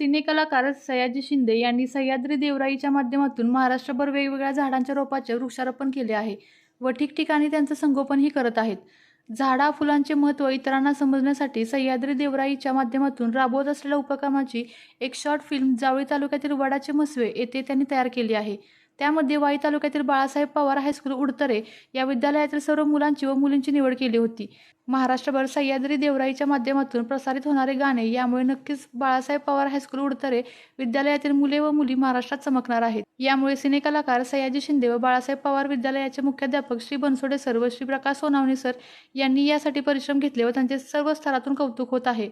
सिनेकलाकार सयाजी शिंदे यांनी सह्याद्री देवराईच्या माध्यमातून महाराष्ट्रभर वेगवेगळ्या झाडांच्या रोपाचे वृक्षारोपण केले आहे व ठिकठिकाणी त्यांचं संगोपनही करत आहेत. झाडा फुलांचे महत्त्व इतरांना समजण्यासाठी सह्याद्री देवराईच्या माध्यमातून राबवत असलेल्या उपक्रमाची एक शॉर्ट फिल्म जावळी तालुक्यातील वडाचे मसवे येथे त्यांनी तयार केली आहे. त्यामध्ये वाई तालुक्यातील बाळासाहेब पवार हायस्कूल उडतरे या विद्यालयातील सर्व मुलांची व मुलींची निवड केली होती. महाराष्ट्रभर सह्याद्री देवराईच्या माध्यमातून प्रसारित होणारे गाणे यामुळे नक्कीच बाळासाहेब पवार हायस्कूल उडतरे विद्यालयातील मुले व मुली महाराष्ट्रात चमकणार आहेत. यामुळे सिनेकलाकार सयाजी शिंदे व बाळासाहेब पवार विद्यालयाचे मुख्याध्यापक श्री बनसोडे सर व श्री प्रकाश सोनावणे सर यांनी यासाठी परिश्रम घेतले व त्यांचे सर्व स्तरातून कौतुक होत आहे.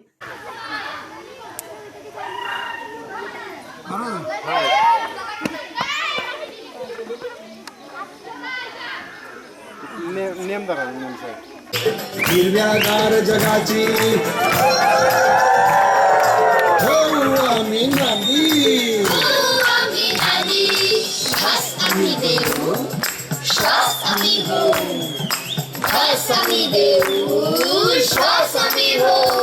नेम साहेब. हिरव्यागार जगाची. हो श्वास आम्ही हो देऊ श्वास आम्ही हो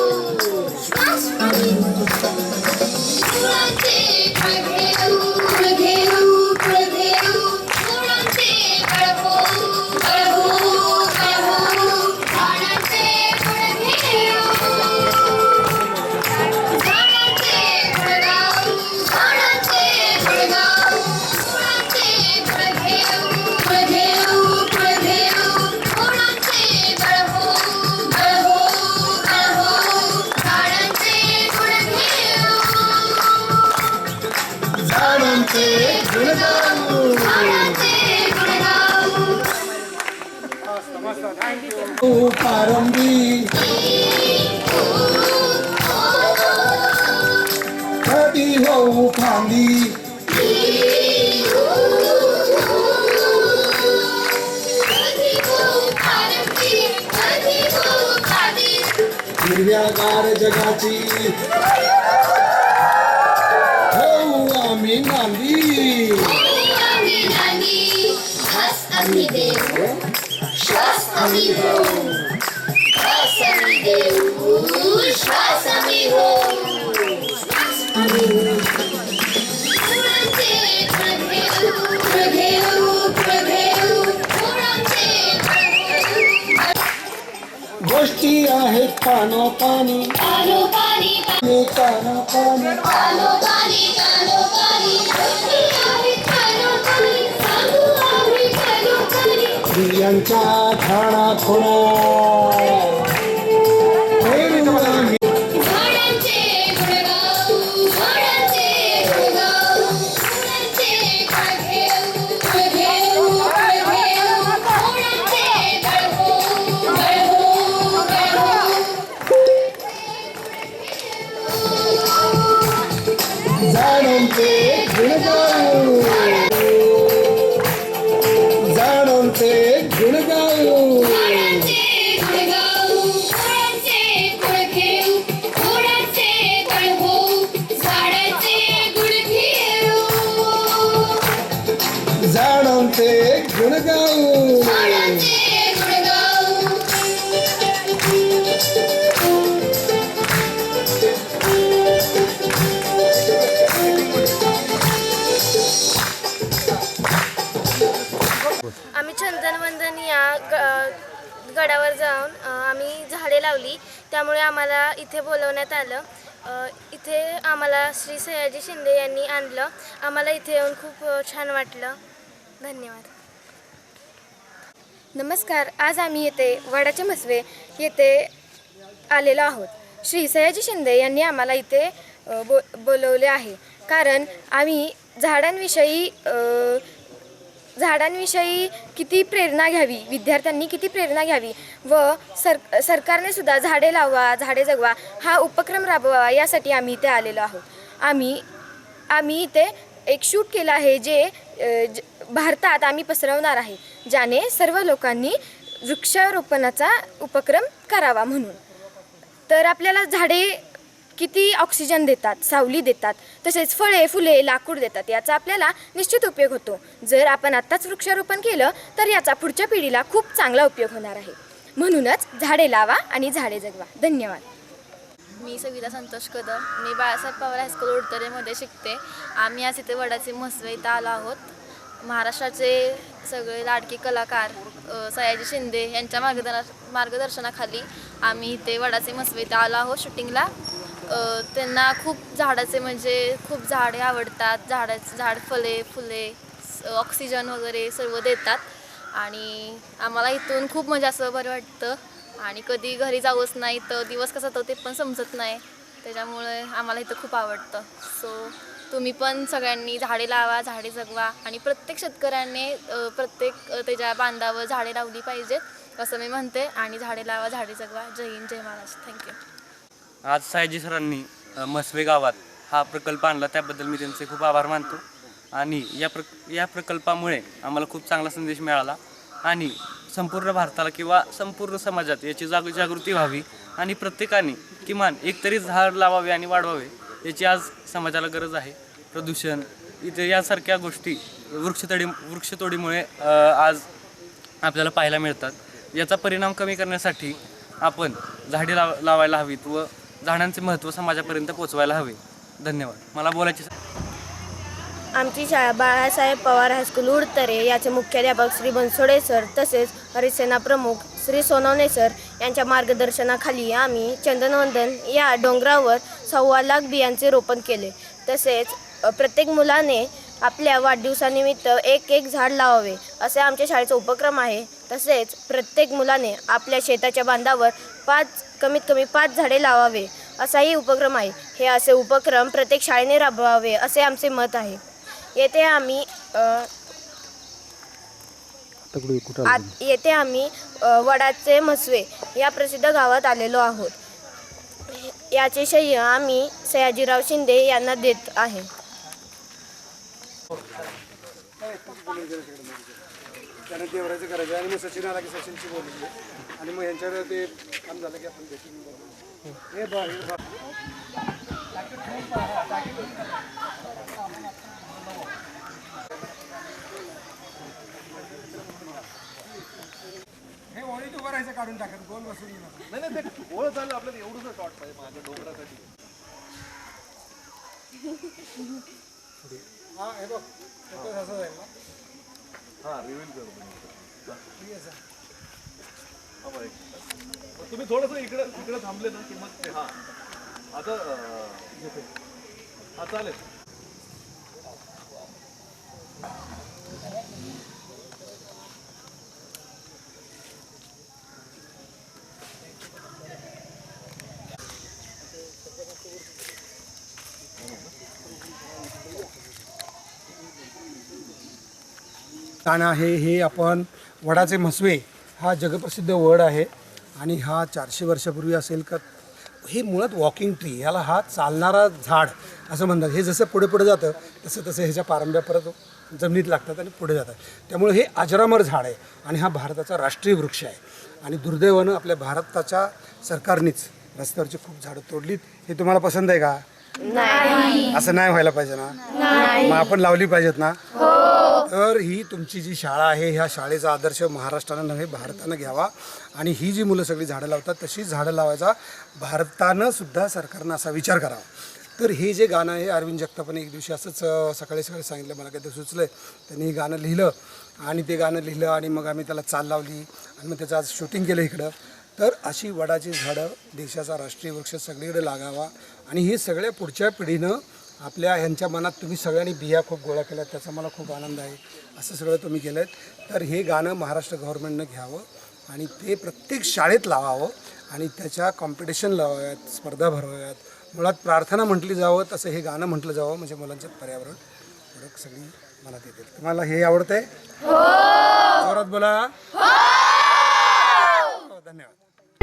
झाडांचे गुणगाऊ झाडांचे फळगाव हो पारंबी कधी होऊ फांदी कधी हो पारंबी कधी हो खादी हिरव्यागार जगाची हो आम्ही नांदी आम्ही देऊ श्वास आम्ही हो घास आम्ही देऊ श्वास आम्ही हो श्वास हो. घेऊ. गोष्टी आहेत पानो पाणी कानोपानी पानो. पाणी कानो पाणी खाणा खुणा झाडांचे गुणगाऊ झाडांचे गुण गाऊ आम्ही चंदनवंदन या ग गडावर जाऊन अ, आम्ही झाडे लावली. त्यामुळे आम्हाला इथे बोलवण्यात आलं. अ, इथे आम्हाला श्री सयाजी शिंदे यांनी आणलं. आम्हाला इथे येऊन खूप अ, छान वाटलं. धन्यवाद. नमस्कार आज आम्ही येथे वडाचे मसवे येथे आलेलो आहोत. श्री सयाजी शिंदे यांनी आम्हाला इथे बो बोलवले आहे. कारण आम्ही झाडांविषयी झाडांविषयी किती प्रेरणा घ्यावी विद्यार्थ्यांनी किती प्रेरणा घ्यावी व सर सरकारने सुद्धा झाडे लावा झाडे जगवा हा उपक्रम राबवावा यासाठी आम्ही इथे आलेलो आहोत. आम्ही आम्ही इथे एक शूट केलं आहे जे ज भारतात आम्ही पसरवणार आहे ज्याने सर्व लोकांनी वृक्षारोपणाचा उपक्रम करावा म्हणून. तर आपल्याला झाडे किती ऑक्सिजन देतात सावली देतात तसेच फळे फुले लाकूड देतात याचा आपल्याला निश्चित उपयोग होतो. जर आपण आत्ताच वृक्षारोपण केलं तर याचा पुढच्या पिढीला खूप चांगला उपयोग होणार आहे. म्हणूनच झाडे लावा आणि झाडे जगवा. धन्यवाद. मी सविता संतोष कदम. मी बाळासाहेब पवार हायस्कूल उडतरेमध्ये शिकते. आम्ही आज इथे वडाचे मसवे इथं आलो आहोत. महाराष्ट्राचे सगळे लाडके कलाकार अ, सयाजी शिंदे यांच्या मार्गदर्शना मार्गदर्शनाखाली आम्ही इथे वडाचे मसवे इथं आलो आहोत शूटिंगला. अ, त्यांना खूप झाडाचे म्हणजे खूप झाडे आवडतात. झाडाचे झाड फले फुले स- ऑक्सिजन वगैरे सर्व देतात. आणि आम्हाला इथून खूप म्हणजे असं बरं वाटतं. आणि कधी घरी जाऊच नाही तर दिवस कसा तो ते पण समजत नाही. त्याच्यामुळे आम्हाला इथं खूप आवडतं. सो तुम्ही पण सगळ्यांनी झाडे लावा झाडे जगवा आणि प्रत्येक शेतकऱ्याने प्रत्येक त्याच्या बांधावर झाडे लावली पाहिजेत असं मी म्हणते. आणि झाडे लावा झाडे जगवा. जय हिंद जय महाराष्ट्र. थँक्यू आज सायजी सरांनी म्हसवे मसवे गावात हा प्रकल्प आणला. त्याबद्दल मी त्यांचे खूप आभार मानतो. आणि या प्र या प्रकल्पामुळे आम्हाला खूप चांगला संदेश मिळाला. आणि संपूर्ण भारताला किंवा संपूर्ण समाजात याची जाग जागृती व्हावी. आणि प्रत्येकाने किमान एकतरी झाड लावावे आणि वाढवावे याची आज समाजाला गरज आहे. प्रदूषण इथे यासारख्या गोष्टी वृक्षतोडी वृक्षतोडीमुळे आज आपल्याला पाहायला मिळतात. याचा परिणाम कमी करण्यासाठी आपण झाडे लाव लावायला हवीत व झाडांचे महत्त्व समाजापर्यंत पोचवायला हवे. धन्यवाद. मला बोलायचे आमची शाळा बाळासाहेब पवार हायस्कूल उडतरे याचे मुख्याध्यापक श्री बनसोडे सर तसेच हरिसेना प्रमुख श्री सोनवणे सर यांच्या मार्गदर्शनाखाली आम्ही चंदनवंदन या डोंगरावर सव्वा लाख बियांचे रोपण केले. तसेच प्रत्येक मुलाने आपल्या वाढदिवसानिमित्त एक एक झाड लावावे असे आमच्या शाळेचा उपक्रम आहे. तसेच प्रत्येक मुलाने आपल्या शेताच्या बांधावर पाच कमीत कमी पाच झाडे लावावे असाही उपक्रम आहे. हे असे उपक्रम प्रत्येक शाळेने राबवावे असे आमचे मत आहे. येथे आम्ही आत येथे आम्ही वडाचे मसवे या प्रसिद्ध गावात आलेलो आहोत. याचे श्रेय आम्ही सयाजीराव शिंदे यांना देत आहे. त्यानं देवराचं करायचं आणि मग सचिन आला की सचिनची बोलली आणि मग यांच्यावर ते काम झालं की आपण भेटून बोलू. हे बघ हे बघ हे ओळीत उभं राहायचं काढून टाकत गोल बसून. नाही नाही ते ओळ झालं आपल्याला एवढंच टॉट पाहिजे माझ्या डोंगरासाठी. हा हे बघ फोटो असं जाईल ना तुम्ही थोडस इकडे इकडे थांबले ना की मग ते हा आता हा चालेल. गाणं आहे हे आपण वडाचे म्हसवे हा जगप्रसिद्ध वड आहे आणि हा चारशे वर्षापूर्वी असेल का हे मुळात वॉकिंग ट्री याला हा चालणारा झाड असं म्हणतात. हे जसं पुढे पुढे जातं तसं तसं ह्याच्या पारंब्या परत जमिनीत लागतात आणि पुढे जातात. त्यामुळे हे अजरामर झाड आहे आणि हा भारताचा राष्ट्रीय वृक्ष आहे. आणि दुर्दैवानं आपल्या भारताच्या सरकारनेच रस्त्यावरची खूप झाडं तोडलीत. हे तुम्हाला पसंत आहे का? असं नाही व्हायला पाहिजे ना? मग आपण लावली पाहिजेत ना? तर ही तुमची जी शाळा आहे ह्या शाळेचा आदर्श महाराष्ट्रानं नव्हे भारतानं घ्यावा. आणि ही जी मुलं सगळी झाडं लावतात तशीच झाडं लावायचा भारतानं सुद्धा सरकारनं असा विचार करावा. तर हे जे गाणं आहे अरविंद जगतापाने एक दिवशी असंच सकाळी सकाळी सांगितलं मला काहीतरी सुचलं त्यांनी हे गाणं लिहिलं आणि ते गाणं लिहिलं आणि मग आम्ही त्याला चाल लावली आणि मग त्याचं आज शूटिंग केलं इकडं. तर अशी वडाची झाडं देशाचा राष्ट्रीय वृक्ष सगळीकडे लागावा आणि हे सगळ्या पुढच्या पिढीनं आपल्या ह्यांच्या मनात तुम्ही सगळ्यांनी बिया खूप गोळा केल्या त्याचा मला खूप आनंद आहे. असं सगळं तुम्ही केलं आहे तर हे गाणं महाराष्ट्र गव्हर्नमेंटनं घ्यावं आणि ते प्रत्येक शाळेत लावावं आणि त्याच्या कॉम्पिटिशन लावाव्यात स्पर्धा भरवाव्यात. मुळात प्रार्थना म्हटली जावं तसं हे गाणं म्हटलं जावं म्हणजे मुलांचं पर्यावरण. थोडं सगळी मनात येते. तुम्हाला हे आवडतंय? जोरात बोला. हो, धन्यवाद.